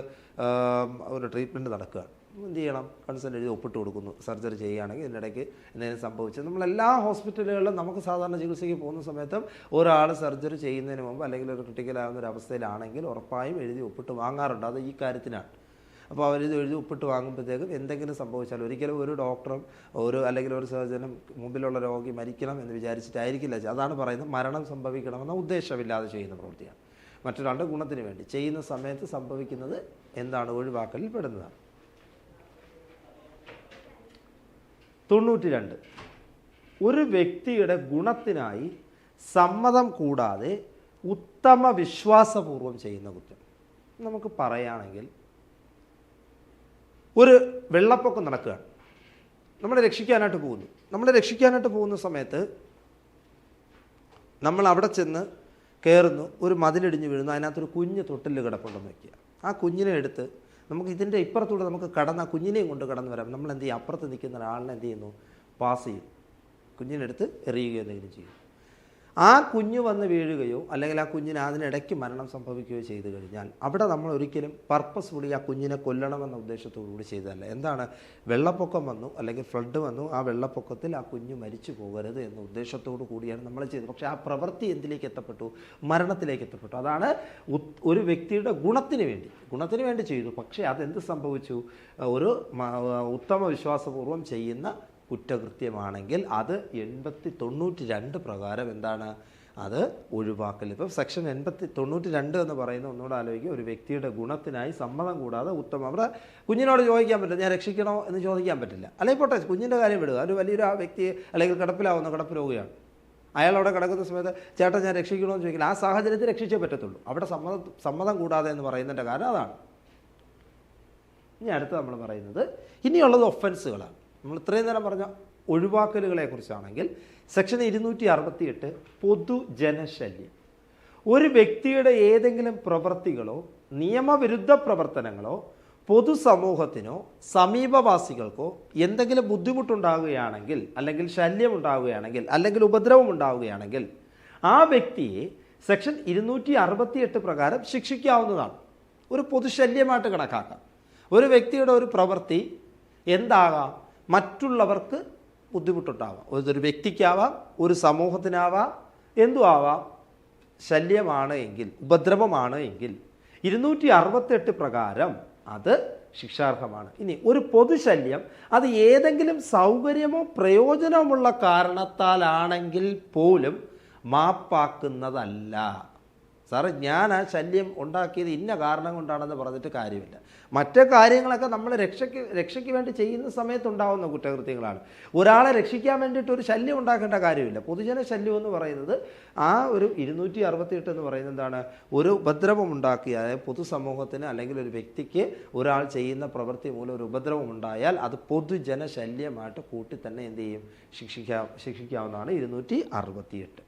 ഒരു ട്രീറ്റ്മെന്റ് നടക്കുകയാണ്. എന്ത് ചെയ്യണം? കൺസെന്റ് എഴുതി ഒപ്പിട്ട് കൊടുക്കുന്നു. സർജറി ചെയ്യുകയാണെങ്കിൽ ഇതിനിടയ്ക്ക് എന്തെങ്കിലും സംഭവിച്ചത് നമ്മളെല്ലാ ഹോസ്പിറ്റലുകളിലും നമുക്ക് സാധാരണ ചികിത്സയ്ക്ക് പോകുന്ന സമയത്തും ഒരാൾ സർജറി ചെയ്യുന്നതിന് മുമ്പ് അല്ലെങ്കിൽ ഒരു ക്രിട്ടിക്കലാകുന്ന ഒരു അവസ്ഥയിലാണെങ്കിൽ ഉറപ്പായും എഴുതി ഒപ്പിട്ട് വാങ്ങാറുണ്ട്. അത് ഈ കാര്യത്തിനാണ്. അപ്പോൾ അവരിത് എഴുതി ഒപ്പിട്ട് വാങ്ങുമ്പോഴത്തേക്കും എന്തെങ്കിലും സംഭവിച്ചാൽ ഒരിക്കലും ഒരു ഡോക്ടറും ഒരു അല്ലെങ്കിൽ ഒരു സർജനും മുമ്പിലുള്ള രോഗി മരിക്കണം എന്ന് വിചാരിച്ചിട്ടായിരിക്കില്ല. അതാണ് പറയുന്നത് മരണം സംഭവിക്കണമെന്ന ഉദ്ദേശമില്ലാതെ ചെയ്യുന്ന പ്രവൃത്തിയാണ്. മറ്റൊരാളുടെ ഗുണത്തിന് വേണ്ടി ചെയ്യുന്ന സമയത്ത് സംഭവിക്കുന്നത് എന്താണ്? ഒഴിവാക്കലിൽ പെടുന്നതാണ്. തൊണ്ണൂറ്റി രണ്ട് ഒരു വ്യക്തിയുടെ ഗുണത്തിനായി സമ്മതം കൂടാതെ ഉത്തമ വിശ്വാസപൂർവം ചെയ്യുന്ന കുറ്റം. നമുക്ക് പറയുകയാണെങ്കിൽ ഒരു വെള്ളപ്പൊക്കം നടക്കുകയാണ്. നമ്മളെ രക്ഷിക്കാനായിട്ട് പോകുന്നു. നമ്മളെ രക്ഷിക്കാനായിട്ട് പോകുന്ന സമയത്ത് നമ്മൾ അവിടെ ചെന്ന് കയറുന്നു. ഒരു മതിലിടിഞ്ഞ് വീഴുന്നു. അതിനകത്തൊരു കുഞ്ഞ് തൊട്ടിൽ കിടപ്പുണ്ടെന്ന് വയ്ക്കുക ആ കുഞ്ഞിനെ എടുത്ത് നമുക്ക് ഇതിന്റെ ഇപ്പുറത്തൂടെ നമുക്ക് കടന്ന് ആ കുഞ്ഞിനെയും കൊണ്ട് കടന്നു വരാം. നമ്മൾ എന്ത് ചെയ്യും? അപ്പുറത്ത് നിൽക്കുന്ന ഒരാളിനെ എന്ത് ചെയ്യുന്നു? പാസ് ചെയ്യും. കുഞ്ഞിനെടുത്ത് എറിയുകയോ എന്തെങ്കിലും ചെയ്യും. ആ കുഞ്ഞ് വന്ന് വീഴുകയോ അല്ലെങ്കിൽ ആ കുഞ്ഞിന് അതിനിടയ്ക്ക് മരണം സംഭവിക്കുകയോ ചെയ്തു കഴിഞ്ഞാൽ അവിടെ നമ്മൾ ഒരിക്കലും പർപ്പസ്ഫുള്ളി ആ കുഞ്ഞിനെ കൊല്ലണമെന്ന ഉദ്ദേശത്തോടു കൂടി ചെയ്തതല്ല. എന്താണ്? വെള്ളപ്പൊക്കം വന്നു അല്ലെങ്കിൽ ഫ്ലഡ് വന്നു ആ വെള്ളപ്പൊക്കത്തിൽ ആ കുഞ്ഞ് മരിച്ചു പോകരുത് എന്ന ഉദ്ദേശത്തോടു കൂടിയാണ് നമ്മൾ ചെയ്തത്. പക്ഷേ ആ പ്രവൃത്തി എന്തിലേക്ക് എത്തപ്പെട്ടു? മരണത്തിലേക്ക് എത്തപ്പെട്ടു. അതാണ് ഒരു വ്യക്തിയുടെ ഗുണത്തിന് വേണ്ടി. ഗുണത്തിന് വേണ്ടി ചെയ്തു. പക്ഷേ അതെന്ത് സംഭവിച്ചു? ഒരു ഉത്തമ വിശ്വാസപൂർവം ചെയ്യുന്ന കുറ്റകൃത്യമാണെങ്കിൽ അത് എൺപത്തി തൊണ്ണൂറ്റി രണ്ട് പ്രകാരം എന്താണ്? അത് ഒഴിവാക്കൽ ഇപ്പം സെക്ഷൻ എൺപത്തി തൊണ്ണൂറ്റി രണ്ട് എന്ന് പറയുന്ന ഒന്നുകൂടെ ആലോചിക്കുക. ഒരു വ്യക്തിയുടെ ഗുണത്തിനായി സമ്മതം കൂടാതെ ഉത്തമം. അവിടെ കുഞ്ഞിനോട് ചോദിക്കാൻ പറ്റില്ല ഞാൻ രക്ഷിക്കണോ? എന്ന് ചോദിക്കാൻ പറ്റില്ല. അല്ലെങ്കിൽ പോട്ടെ കുഞ്ഞിന്റെ കാര്യം വിടുക. ഒരു വലിയൊരു ആ വ്യക്തി അല്ലെങ്കിൽ കിടപ്പിലാവുന്ന കിടപ്പിലാവുകയാണ്. അയാൾ അവിടെ കിടക്കുന്ന സമയത്ത് ചേട്ടൻ ഞാൻ രക്ഷിക്കണോ? എന്ന് ചോദിക്കില്ല. ആ സാഹചര്യത്തിൽ രക്ഷിച്ചേ പറ്റത്തുള്ളൂ. അവിടെ സമ്മതം സമ്മതം കൂടാതെ എന്ന് പറയുന്നതിന്റെ കാരണം അതാണ്. ഇനി അടുത്ത് നമ്മൾ പറയുന്നത് ഇനിയുള്ളത് ഒഫൻസുകളാണ് നമ്മൾ ഇത്രയും നേരം പറഞ്ഞ ഒഴിവാക്കലുകളെ കുറിച്ചാണെങ്കിൽ സെക്ഷൻ ഇരുന്നൂറ്റി അറുപത്തി എട്ട് പൊതുജനശല്യം ഒരു വ്യക്തിയുടെ ഏതെങ്കിലും പ്രവൃത്തികളോ നിയമവിരുദ്ധ പ്രവർത്തനങ്ങളോ പൊതുസമൂഹത്തിനോ സമീപവാസികൾക്കോ എന്തെങ്കിലും ബുദ്ധിമുട്ടുണ്ടാകുകയാണെങ്കിൽ അല്ലെങ്കിൽ ശല്യം ഉണ്ടാവുകയാണെങ്കിൽ അല്ലെങ്കിൽ ഉപദ്രവം ഉണ്ടാവുകയാണെങ്കിൽ ആ വ്യക്തിയെ സെക്ഷൻ ഇരുന്നൂറ്റി അറുപത്തിയെട്ട് പ്രകാരം ശിക്ഷിക്കാവുന്നതാണ്. ഒരു പൊതുശല്യമായിട്ട് കണക്കാക്കാം. ഒരു വ്യക്തിയുടെ ഒരു പ്രവൃത്തി എന്താകാം? മറ്റുള്ളവർക്ക് ബുദ്ധിമുട്ടുണ്ടാവാം. ഒരു വ്യക്തിക്കാവാം ഒരു സമൂഹത്തിനാവാം എന്തു ആവാം ശല്യമാണ് എങ്കിൽ ഉപദ്രവമാണ് എങ്കിൽ ഇരുന്നൂറ്റി അറുപത്തെട്ട് പ്രകാരം അത് ശിക്ഷാർഹമാണ്. ഇനി ഒരു പൊതുശല്യം അത് ഏതെങ്കിലും സൗകര്യമോ പ്രയോജനമുള്ള കാരണത്താലാണെങ്കിൽ പോലും മാപ്പാക്കുന്നതല്ല. സാറ് ഞാൻ ആ ശല്യം ഉണ്ടാക്കിയത് ഇന്ന കാരണം കൊണ്ടാണെന്ന് പറഞ്ഞിട്ട് കാര്യമില്ല. മറ്റു കാര്യങ്ങളൊക്കെ നമ്മൾ രക്ഷയ്ക്ക് രക്ഷയ്ക്ക് വേണ്ടി ചെയ്യുന്ന സമയത്ത് ഉണ്ടാകുന്ന കുറ്റകൃത്യങ്ങളാണ്. ഒരാളെ രക്ഷിക്കാൻ വേണ്ടിയിട്ട് ഒരു ശല്യം ഉണ്ടാക്കേണ്ട കാര്യമില്ല. പൊതുജന ശല്യം എന്ന് പറയുന്നത് ആ ഒരു ഇരുന്നൂറ്റി അറുപത്തിയെട്ട് എന്ന് പറയുന്നത് എന്താണ്? ഒരു ഉപദ്രവം ഉണ്ടാക്കിയ അതായത് പൊതുസമൂഹത്തിന് അല്ലെങ്കിൽ ഒരു വ്യക്തിക്ക് ഒരാൾ ചെയ്യുന്ന പ്രവൃത്തി മൂലം ഒരു ഉപദ്രവം ഉണ്ടായാൽ അത് പൊതുജന ശല്യമായിട്ട് കൂട്ടി തന്നെ എന്ത് ചെയ്യും? ശിക്ഷിക്കാ ശിക്ഷിക്കാവുന്നതാണ് ഇരുന്നൂറ്റി അറുപത്തിയെട്ട്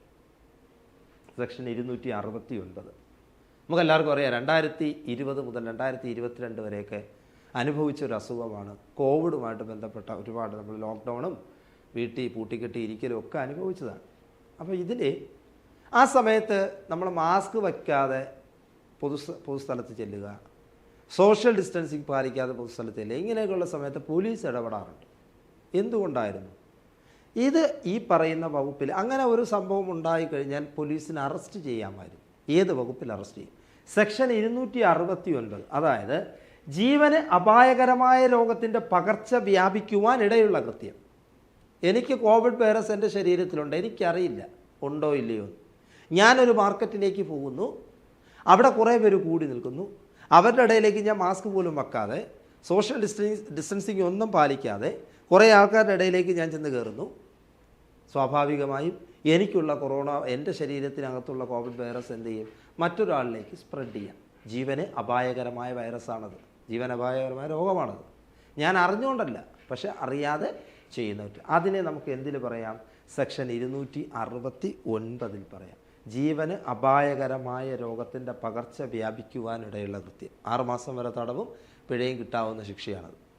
സെക്ഷൻ ഇരുന്നൂറ്റി അറുപത്തി ഒൻപത് നമുക്ക് എല്ലാവർക്കും അറിയാം രണ്ടായിരത്തി ഇരുപത് മുതൽ രണ്ടായിരത്തി ഇരുപത്തിരണ്ട് വരെയൊക്കെ അനുഭവിച്ച ഒരു അസുഖമാണ്. കോവിഡുമായിട്ട് ബന്ധപ്പെട്ട ഒരുപാട് നമ്മൾ ലോക്ക്ഡൗണും വീട്ടിൽ പൂട്ടിക്കെട്ടി ഇരിക്കലും ഒക്കെ അനുഭവിച്ചതാണ്. അപ്പോൾ ഇതിൽ ആ സമയത്ത് നമ്മൾ മാസ്ക് വയ്ക്കാതെ പൊതു പൊതുസ്ഥലത്ത് ചെല്ലുക സോഷ്യൽ ഡിസ്റ്റൻസിങ് പാലിക്കാതെ പൊതുസ്ഥലത്ത് ചെല്ലുക ഇങ്ങനെയൊക്കെയുള്ള സമയത്ത് പോലീസ് ഇടപെടാറുണ്ട്. എന്തുകൊണ്ടായിരുന്നു? ഇത് ഈ പറയുന്ന വകുപ്പിൽ അങ്ങനെ ഒരു സംഭവം ഉണ്ടായിക്കഴിഞ്ഞാൽ പോലീസിനെ അറസ്റ്റ് ചെയ്യാമായിരുന്നു. ഏത് വകുപ്പിൽ അറസ്റ്റ് ചെയ്യും? സെക്ഷൻ ഇരുന്നൂറ്റി അറുപത്തി ഒൻപത് അതായത് ജീവന് അപായകരമായ രോഗത്തിന്റെ പകർച്ച വ്യാപിക്കുവാൻ ഇടയുള്ള കൃത്യം. എനിക്ക് കോവിഡ് വൈറസ് എന്റെ ശരീരത്തിലുണ്ട്. എനിക്കറിയില്ല. ഉണ്ടോ ഇല്ലയോ. ഞാനൊരു മാർക്കറ്റിലേക്ക് പോകുന്നു. അവിടെ കുറേ പേര് കൂടി നിൽക്കുന്നു. അവരുടെ ഇടയിലേക്ക് ഞാൻ മാസ്ക് പോലും വെക്കാതെ സോഷ്യൽ ഡിസ്റ്റൻസ് ഡിസ്റ്റൻസിങ് ഒന്നും പാലിക്കാതെ കുറേ ആൾക്കാരുടെ ഇടയിലേക്ക് ഞാൻ ചെന്ന് കയറുന്നു. സ്വാഭാവികമായും എനിക്കുള്ള കൊറോണ എന്റെ ശരീരത്തിനകത്തുള്ള കോവിഡ് വൈറസ് എന്ത് ചെയ്യും? മറ്റൊരാളിലേക്ക് സ്പ്രെഡ് ചെയ്യാം. ജീവന് അപായകരമായ വൈറസാണത് ജീവൻ അപായകരമായ രോഗമാണത്. ഞാൻ അറിഞ്ഞുകൊണ്ടല്ല പക്ഷെ അറിയാതെ ചെയ്യുന്നവർ അതിനെ നമുക്ക് എന്തിൽ പറയാം? സെക്ഷൻ ഇരുന്നൂറ്റി അറുപത്തി ഒൻപതിൽ പറയാം. ജീവന് അപായകരമായ രോഗത്തിന്റെ പകർച്ച വ്യാപിക്കുവാനിടയുള്ള കൃത്യം. ആറുമാസം വരെ തടവും പിഴയും കിട്ടാവുന്ന ശിക്ഷയാണത്.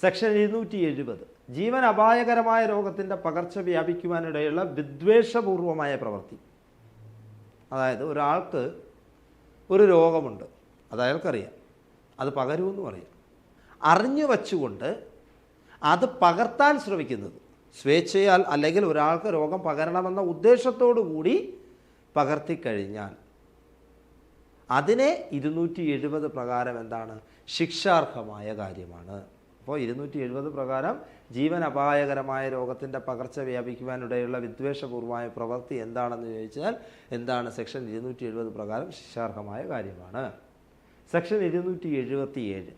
സെക്ഷൻ ഇരുന്നൂറ്റി എഴുപത്. ജീവൻ അപായകരമായ രോഗത്തിന്റെ പകർച്ച വ്യാപിക്കുവാനിടയുള്ള വിദ്വേഷപൂർവമായ പ്രവൃത്തി. അതായത് ഒരാൾക്ക് ഒരു രോഗമുണ്ട്. അത് അയാൾക്കറിയാം. അത് പകരുമെന്നും അറിയാം അറിഞ്ഞു വച്ചുകൊണ്ട് അത് പകർത്താൻ ശ്രമിക്കുന്നത്. സ്വേച്ഛയാൽ അല്ലെങ്കിൽ ഒരാൾക്ക് രോഗം പകരണമെന്ന ഉദ്ദേശത്തോടു കൂടി പകർത്തിക്കഴിഞ്ഞാൽ. അതിനെ ഇരുന്നൂറ്റി എഴുപത് പ്രകാരം എന്താണ്? ശിക്ഷാർഹമായ കാര്യമാണ്. അപ്പോൾ ഇരുന്നൂറ്റി എഴുപത് പ്രകാരം ജീവൻ അപായകരമായ രോഗത്തിന്റെ പകർച്ച വ്യാപിക്കുവാനിടയുള്ള വിദ്വേഷപൂർവമായ പ്രവൃത്തി എന്താണെന്ന് ചോദിച്ചാൽ എന്താണ് സെക്ഷൻ ഇരുന്നൂറ്റി എഴുപത് പ്രകാരം ശിക്ഷാർഹമായ കാര്യമാണ്. സെക്ഷൻ ഇരുന്നൂറ്റി എഴുപത്തി ഏഴ്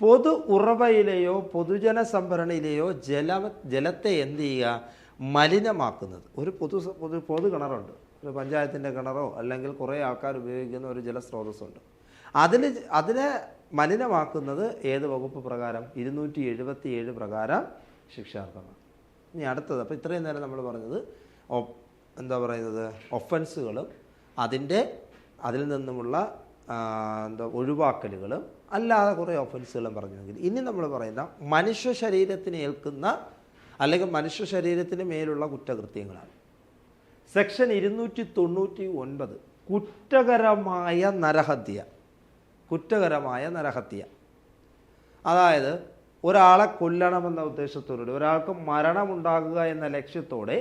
പൊതു ഉറവയിലെയോ പൊതുജന സംഭരണിയിലെയോ ജല ജലത്തെ എന്ത് ചെയ്യുക? മലിനമാക്കുന്നത്. ഒരു പൊതു പൊതു പൊതു കിണറുണ്ട്. ഒരു പഞ്ചായത്തിന്റെ കിണറോ അല്ലെങ്കിൽ കുറേ ആൾക്കാർ ഉപയോഗിക്കുന്ന ഒരു ജലസ്രോതസ്സുണ്ട്. അതിൽ അതിനെ മലിനമാക്കുന്നത് ഏത് വകുപ്പ് പ്രകാരം? ഇരുന്നൂറ്റി എഴുപത്തി ഏഴ് പ്രകാരം ശിക്ഷാർഹമാണ്. ഇനി അടുത്തത് അപ്പോൾ ഇത്രയും നേരം നമ്മൾ പറഞ്ഞത് എന്താ പറയുന്നത്? ഒഫൻസുകളും അതിന്റെ അതിൽ നിന്നുമുള്ള എന്താ ഒഴിവാക്കലുകളും അല്ലാതെ കുറേ ഒഫൻസുകളും പറഞ്ഞെങ്കിൽ ഇനി നമ്മൾ പറയുന്ന മനുഷ്യ ശരീരത്തിന് ഏൽക്കുന്ന അല്ലെങ്കിൽ മനുഷ്യ ശരീരത്തിന് മേലുള്ള കുറ്റകൃത്യങ്ങളാണ്. സെക്ഷൻ ഇരുന്നൂറ്റി തൊണ്ണൂറ്റി ഒൻപത് കുറ്റകരമായ നരഹത്യ. കുറ്റകരമായ നരഹത്യ. അതായത് ഒരാളെ കൊല്ലണമെന്ന ഉദ്ദേശത്തോടെ ഒരാൾക്ക് മരണമുണ്ടാകുക എന്ന ലക്ഷ്യത്തോടെ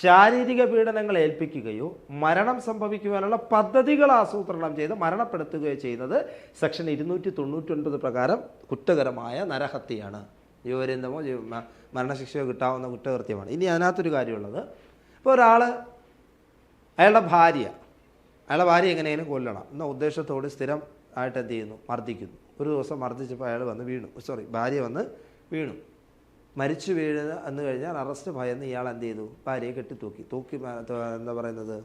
ശാരീരിക പീഡനങ്ങൾ ഏൽപ്പിക്കുകയോ മരണം സംഭവിക്കുവാനുള്ള പദ്ധതികൾ ആസൂത്രണം ചെയ്ത് മരണപ്പെടുത്തുകയോ ചെയ്യുന്നത് സെക്ഷൻ ഇരുന്നൂറ്റി തൊണ്ണൂറ്റി ഒൻപത് പ്രകാരം കുറ്റകരമായ നരഹത്യയാണ്. ജീവപര്യന്തമോ മരണശിക്ഷയോ കിട്ടാവുന്ന കുറ്റകൃത്യമാണ്. ഇനി അതിനകത്തൊരു കാര്യമുള്ളത് ഇപ്പോൾ ഒരാൾ അയാളുടെ ഭാര്യ അയാളുടെ ഭാര്യ എങ്ങനെയെങ്കിലും കൊല്ലണം. എന്ന ഉദ്ദേശത്തോട് സ്ഥിരം ആയിട്ട് എന്ത് ചെയ്യുന്നു? മർദ്ദിക്കുന്നു. ഒരു ദിവസം മർദ്ദിച്ചപ്പോൾ അയാൾ വന്ന് വീണു. സോറി ഭാര്യ വന്ന് വീണു. മരിച്ചു വീഴുക എന്ന് കഴിഞ്ഞാൽ അറസ്റ്റ് ഭയന്ന് ഇയാൾ എന്ത് ചെയ്തു? ഭാര്യയെ കെട്ടി തൂക്കി തൂക്കി എന്താ പറയുന്നത്?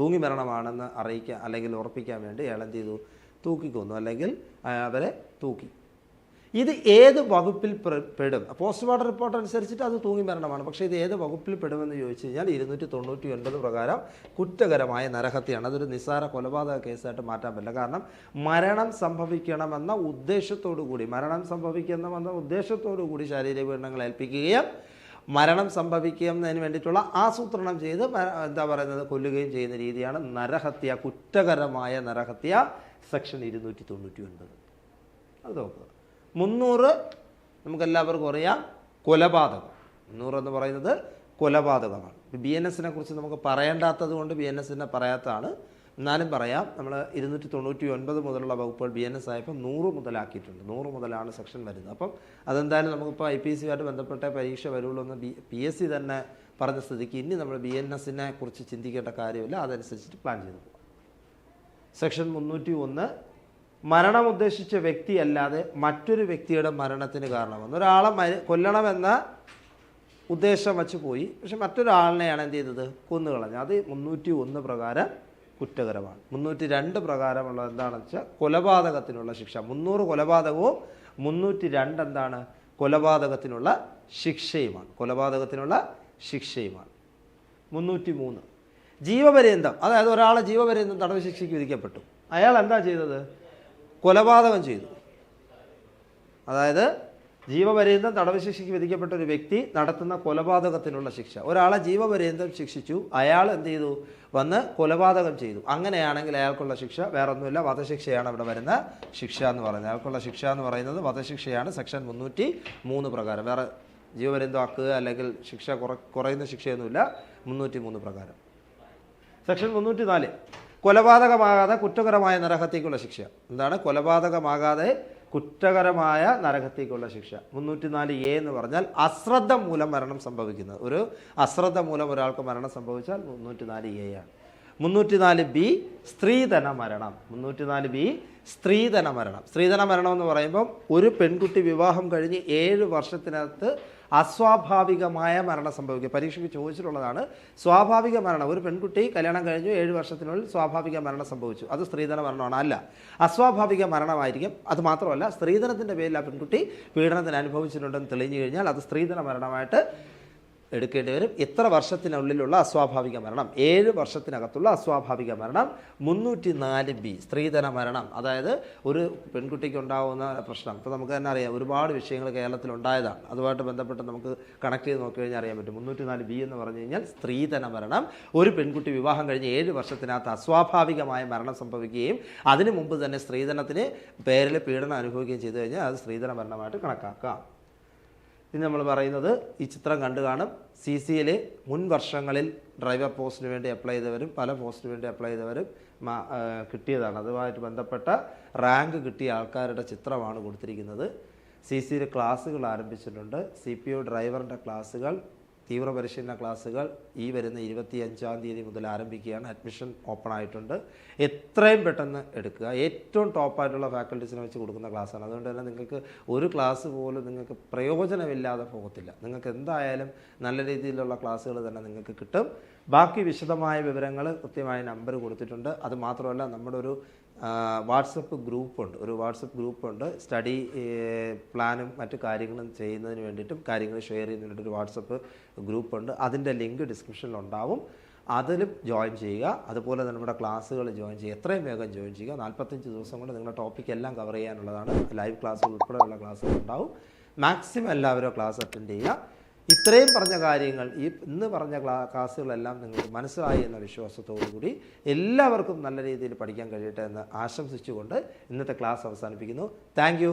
തൂങ്ങി മരണമാണെന്ന് അറിയിക്കാൻ അല്ലെങ്കിൽ ഉറപ്പിക്കാൻ വേണ്ടി അയാൾ എന്ത് ചെയ്തു? തൂക്കിക്കൊന്നു. അല്ലെങ്കിൽ അവരെ തൂക്കി. ഇത് ഏത് വകുപ്പിൽ പെടും? പോസ്റ്റ് പോസ്റ്റ്മോർട്ടം റിപ്പോർട്ട് അനുസരിച്ചിട്ട് അത് തൂങ്ങി മരണമാണ്. പക്ഷേ ഇത് ഏത് വകുപ്പിൽ പെടുമെന്ന് ചോദിച്ചു കഴിഞ്ഞാൽ ഇരുന്നൂറ്റി തൊണ്ണൂറ്റി ഒൻപത് പ്രകാരം കുറ്റകരമായ നരഹത്യയാണ്. അതൊരു നിസ്സാര കൊലപാതക കേസായിട്ട് മാറ്റാൻ പറ്റില്ല. കാരണം മരണം സംഭവിക്കണമെന്ന ഉദ്ദേശത്തോടു കൂടി മരണം സംഭവിക്കണമെന്ന ഉദ്ദേശത്തോടു കൂടി ശാരീരിക പീഡനങ്ങൾ ഏൽപ്പിക്കുകയും മരണം സംഭവിക്കുന്നതിന് വേണ്ടിയിട്ടുള്ള ആസൂത്രണം ചെയ്ത് എന്താ പറയുന്നത് കൊല്ലുകയും ചെയ്യുന്ന രീതിയാണ് നരഹത്യ കുറ്റകരമായ നരഹത്യ സെക്ഷൻ ഇരുന്നൂറ്റി തൊണ്ണൂറ്റി ഒൻപത് അത് നോക്കുക. മുന്നൂറ് നമുക്കെല്ലാവർക്കും അറിയാം കൊലപാതകം. മുന്നൂറ് എന്ന് പറയുന്നത് കൊലപാതകമാണ്. ബി എൻ എസിനെ കുറിച്ച് നമുക്ക് പറയേണ്ടാത്തത് കൊണ്ട് ബി എൻ എസിനെ പറയാത്തതാണ്. എന്നാലും പറയാം നമ്മൾ ഇരുന്നൂറ്റി തൊണ്ണൂറ്റി ഒൻപത് മുതലുള്ള വകുപ്പുകൾ ബി എൻ എസ് ആയപ്പോൾ നൂറ് മുതലാക്കിയിട്ടുണ്ട്. നൂറ് മുതലാണ് സെക്ഷൻ വരുന്നത്. അപ്പം അതെന്തായാലും നമുക്കിപ്പോൾ ഐ പി എസ് സിയുമായിട്ട് ബന്ധപ്പെട്ട പരീക്ഷ വരുള്ളൂ എന്ന് ബി പി എസ് സി തന്നെ പറഞ്ഞ സ്ഥിതിക്ക് ഇനി നമ്മൾ ബി എൻ എസിനെ കുറിച്ച് ചിന്തിക്കേണ്ട കാര്യമില്ല. അതനുസരിച്ചിട്ട് പ്ലാൻ ചെയ്തു പോകാം സെക്ഷൻ മുന്നൂറ്റി ഒന്ന് മരണം ഉദ്ദേശിച്ച വ്യക്തിയല്ലാതെ മറ്റൊരു വ്യക്തിയുടെ മരണത്തിന് കാരണമാണ് ഒരാളെ മരി കൊല്ലണമെന്ന ഉദ്ദേശം വച്ച് പോയി. പക്ഷെ മറ്റൊരാളിനെയാണ് എന്ത് ചെയ്തത്? കൊന്നുകളഞ്ഞത് അത് മുന്നൂറ്റി ഒന്ന് പ്രകാരം കുറ്റകരമാണ്. മുന്നൂറ്റി രണ്ട് പ്രകാരമുള്ള എന്താണെന്ന് വെച്ചാൽ കൊലപാതകത്തിനുള്ള ശിക്ഷ. മുന്നൂറ് കൊലപാതകവും മുന്നൂറ്റി രണ്ട് എന്താണ്? കൊലപാതകത്തിനുള്ള ശിക്ഷയുമാണ്. കൊലപാതകത്തിനുള്ള ശിക്ഷയുമാണ്. മുന്നൂറ്റി മൂന്ന് ജീവപര്യന്തം. അതായത് ഒരാളെ ജീവപര്യന്തം തടവ് ശിക്ഷയ്ക്ക് വിധിക്കപ്പെട്ടു. അയാൾ എന്താ ചെയ്തത്? കൊലപാതകം ചെയ്തു. അതായത് ജീവപര്യന്തം തടവ് ശിക്ഷയ്ക്ക് വിധിക്കപ്പെട്ട ഒരു വ്യക്തി നടത്തുന്ന കൊലപാതകത്തിനുള്ള ശിക്ഷ. ഒരാളെ ജീവപര്യന്തം ശിക്ഷിച്ചു. അയാൾ എന്ത് ചെയ്തു? വന്ന് കൊലപാതകം ചെയ്തു. അങ്ങനെയാണെങ്കിൽ അയാൾക്കുള്ള ശിക്ഷ വേറൊന്നുമില്ല. വധശിക്ഷയാണ് അവിടെ വരുന്ന ശിക്ഷ എന്ന് പറയുന്നത്. അയാൾക്കുള്ള ശിക്ഷ എന്ന് പറയുന്നത് വധശിക്ഷയാണ്. സെക്ഷൻ മുന്നൂറ്റി മൂന്ന് പ്രകാരം. വേറെ ജീവപര്യന്തം ആക്കുക അല്ലെങ്കിൽ ശിക്ഷ കുറ കുറയുന്ന ശിക്ഷയൊന്നുമില്ല. മുന്നൂറ്റി മൂന്ന് പ്രകാരം. സെക്ഷൻ മുന്നൂറ്റി നാല് കൊലപാതകമാകാതെ കുറ്റകരമായ നരഹത്യക്കുള്ള ശിക്ഷ. എന്താണ്? കൊലപാതകമാകാതെ കുറ്റകരമായ നരഹത്യക്കുള്ള ശിക്ഷ. മുന്നൂറ്റി നാല് എ എന്ന് പറഞ്ഞാൽ അശ്രദ്ധ മൂലം മരണം സംഭവിക്കുന്നത്. ഒരു അശ്രദ്ധ മൂലം ഒരാൾക്ക് മരണം സംഭവിച്ചാൽ മുന്നൂറ്റി നാല് എ ആണ്. മുന്നൂറ്റി നാല് ബി സ്ത്രീധന മരണം. മുന്നൂറ്റി നാല് ബി സ്ത്രീധന മരണം. സ്ത്രീധന മരണം എന്ന് പറയുമ്പം ഒരു പെൺകുട്ടി വിവാഹം കഴിഞ്ഞ് ഏഴ് വർഷത്തിനകത്ത് അസ്വാഭാവികമായ മരണം സംഭവിക്കുക പരീക്ഷയ്ക്ക് ചോദിച്ചിട്ടുള്ളതാണ് സ്വാഭാവിക മരണം. ഒരു പെൺകുട്ടി കല്യാണം കഴിഞ്ഞു ഏഴ് വർഷത്തിനുള്ളിൽ സ്വാഭാവിക മരണം സംഭവിച്ചു. അത് സ്ത്രീധന മരണമാണ്. അല്ല അസ്വാഭാവിക മരണമായിരിക്കും. അത് മാത്രമല്ല സ്ത്രീധനത്തിന്റെ പേരിൽ ആ പെൺകുട്ടി പീഡനത്തിന് അനുഭവിച്ചിട്ടുണ്ടെന്ന് തെളിഞ്ഞു കഴിഞ്ഞാൽ അത് സ്ത്രീധന മരണമായിട്ട് എടുക്കേണ്ടി വരും. എത്ര വർഷത്തിനുള്ളിലുള്ള അസ്വാഭാവിക മരണം ഏഴ് വർഷത്തിനകത്തുള്ള അസ്വാഭാവിക മരണം മുന്നൂറ്റി നാല് ബി സ്ത്രീധന മരണം. അതായത് ഒരു പെൺകുട്ടിക്ക് ഉണ്ടാകുന്ന പ്രശ്നം. ഇപ്പോൾ നമുക്ക് തന്നെ അറിയാം ഒരുപാട് വിഷയങ്ങൾ കേരളത്തിൽ ഉണ്ടായതാണ്. അതുമായിട്ട് ബന്ധപ്പെട്ട് നമുക്ക് കണക്ട് ചെയ്ത് നോക്കി കഴിഞ്ഞാൽ അറിയാൻ പറ്റും. മുന്നൂറ്റി നാല് ബി എന്ന് പറഞ്ഞു കഴിഞ്ഞാൽ സ്ത്രീധന മരണം. ഒരു പെൺകുട്ടി വിവാഹം കഴിഞ്ഞ് ഏഴ് വർഷത്തിനകത്ത് അസ്വാഭാവികമായ മരണം സംഭവിക്കുകയും അതിനു മുമ്പ് തന്നെ സ്ത്രീധനത്തിന് പേരിൽ പീഡനം അനുഭവിക്കുകയും ചെയ്തു കഴിഞ്ഞാൽ അത് സ്ത്രീധന മരണമായിട്ട് കണക്കാക്കാം. ഇനി നമ്മൾ പറയുന്നത് ഈ ചിത്രം കണ്ടു കാണും. സി സിയിൽ മുൻ വർഷങ്ങളിൽ ഡ്രൈവർ പോസ്റ്റിന് വേണ്ടി അപ്ലൈ ചെയ്തവരും പല പോസ്റ്റിന് വേണ്ടി അപ്ലൈ ചെയ്തവരും കിട്ടിയതാണ്. അതുമായിട്ട് ബന്ധപ്പെട്ട റാങ്ക് കിട്ടിയ ആൾക്കാരുടെ ചിത്രമാണ് കൊടുത്തിരിക്കുന്നത്. സി സിയിൽ ക്ലാസ്സുകൾ ആരംഭിച്ചിട്ടുണ്ട്. സി പി ഒ ഡ്രൈവറിന്റെ ക്ലാസ്സുകൾ തീവ്ര പരിശീലന ക്ലാസ്സുകൾ ഈ വരുന്ന ഇരുപത്തി അഞ്ചാം തീയതി മുതൽ ആരംഭിക്കുകയാണ്. അഡ്മിഷൻ ഓപ്പൺ ആയിട്ടുണ്ട്. എത്രയും പെട്ടെന്ന് എടുക്കുക. ഏറ്റവും ടോപ്പായിട്ടുള്ള ഫാക്കൽറ്റീസിനെ വെച്ച് കൊടുക്കുന്ന ക്ലാസ്സാണ്. അതുകൊണ്ട് തന്നെ നിങ്ങൾക്ക് ഒരു ക്ലാസ് പോലും നിങ്ങൾക്ക് പ്രയോജനമില്ലാതെ പോകത്തില്ല. നിങ്ങൾക്ക് എന്തായാലും നല്ല രീതിയിലുള്ള ക്ലാസ്സുകൾ തന്നെ നിങ്ങൾക്ക് കിട്ടും. ബാക്കി വിശദമായ വിവരങ്ങൾ കൃത്യമായ നമ്പർ കൊടുത്തിട്ടുണ്ട്. അത് മാത്രമല്ല നമ്മുടെ ഒരു വാട്സപ്പ് ഗ്രൂപ്പുണ്ട്. ഒരു വാട്സപ്പ് ഗ്രൂപ്പുണ്ട്. സ്റ്റഡി പ്ലാനും മറ്റു കാര്യങ്ങളും ചെയ്യുന്നതിന് വേണ്ടിയിട്ടും കാര്യങ്ങൾ ഷെയർ ചെയ്യുന്നതിന് ഒരു വാട്സപ്പ് ഗ്രൂപ്പുണ്ട്. അതിന്റെ ലിങ്ക് ഡിസ്ക്രിപ്ഷനിൽ ഉണ്ടാവും അതിലും ജോയിൻ ചെയ്യുക. അതുപോലെ തന്നെ നമ്മുടെ ക്ലാസ്സുകൾ ജോയിൻ ചെയ്യുക. എത്രയും വേഗം ജോയിൻ ചെയ്യുക. നാൽപ്പത്തഞ്ച് ദിവസം കൊണ്ട് നിങ്ങളുടെ ടോപ്പിക് എല്ലാം കവർ ചെയ്യാനുള്ളതാണ്. ലൈവ് ക്ലാസ്സുകൾ ഉൾപ്പെടെയുള്ള ക്ലാസ്സുകൾ ഉണ്ടാവും. മാക്സിമം എല്ലാവരും ക്ലാസ് അറ്റൻഡ് ചെയ്യുക. ഇത്രയും പറഞ്ഞ കാര്യങ്ങൾ ഈ ഇന്ന് പറഞ്ഞ ക്ലാ ക്ലാസ്സുകളെല്ലാം നിങ്ങൾക്ക് മനസ്സിലായി എന്ന വിശ്വാസത്തോടു കൂടി എല്ലാവർക്കും നല്ല രീതിയിൽ പഠിക്കാൻ കഴിയട്ടെ എന്ന് ആശംസിച്ചുകൊണ്ട് ഇന്നത്തെ ക്ലാസ് അവസാനിപ്പിക്കുന്നു. താങ്ക്